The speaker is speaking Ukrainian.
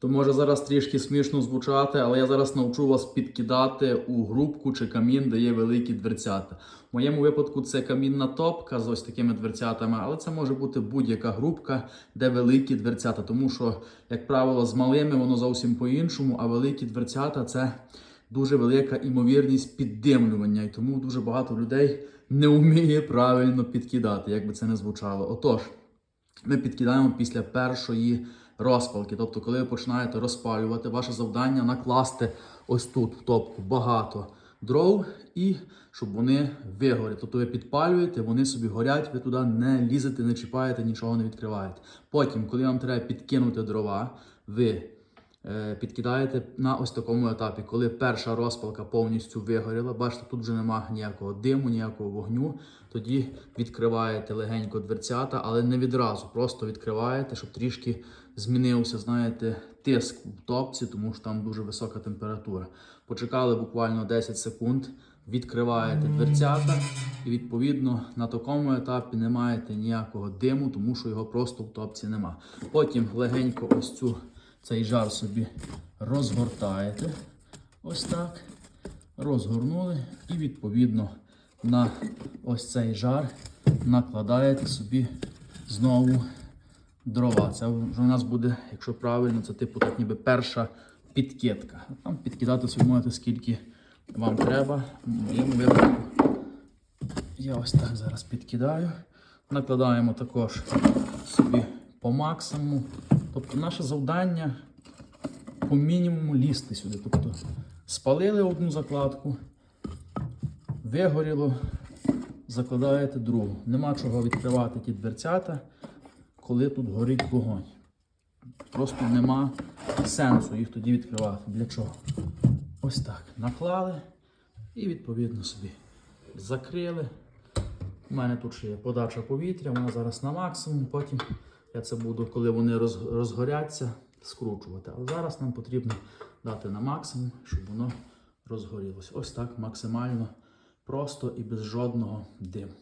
То може зараз трішки смішно звучати, але я зараз навчу вас підкидати у грубку чи камін, де є великі дверцята. В моєму випадку це камінна топка з ось такими дверцятами, але це може бути будь-яка грубка, де великі дверцята. Тому що, як правило, з малими воно зовсім по-іншому, а великі дверцята це дуже велика імовірність піддимлювання. І тому дуже багато людей не вміє правильно підкидати, як би це не звучало. Отож. Ми підкидаємо після першої розпалки. Тобто, коли ви починаєте розпалювати, ваше завдання накласти ось тут в топку багато дров і щоб вони вигоріли. Тобто ви підпалюєте, вони собі горять, ви туди не лізете, не чіпаєте, нічого не відкриваєте. Потім, коли вам треба підкинути дрова, ви підкидаєте на ось такому етапі, коли перша розпалка повністю вигоріла. Бачите, тут вже немає ніякого диму, ніякого вогню. Тоді відкриваєте легенько дверцята, але не відразу. Просто відкриваєте, щоб трішки змінився, знаєте, тиск в топці, тому що там дуже висока температура. Почекали буквально 10 секунд. Відкриваєте дверцята, і відповідно на такому етапі не маєте ніякого диму, тому що його просто в топці нема. Потім легенько ось цю цей жар собі розгортаєте. Ось так. Розгорнули і відповідно на ось цей жар накладаєте собі знову дрова. Це вже у нас буде, якщо правильно, це типу так ніби перша підкидка. Там підкидати собі можете скільки вам треба. Я ось так зараз підкидаю. Накладаємо також собі по максимуму. Тобто наше завдання по мінімуму лізти сюди. Тобто спалили одну закладку, вигоріло, закладаєте другу. Нема чого відкривати ті дверцята, коли тут горить вогонь. Просто нема сенсу їх тоді відкривати. Для чого? Ось так. Наклали і відповідно собі закрили. У мене тут ще є подача повітря, вона зараз на максимум. Потім я це буду, коли вони розгоряться, скручувати. Але зараз нам потрібно дати на максимум, щоб воно розгорілося. Ось так максимально просто і без жодного диму.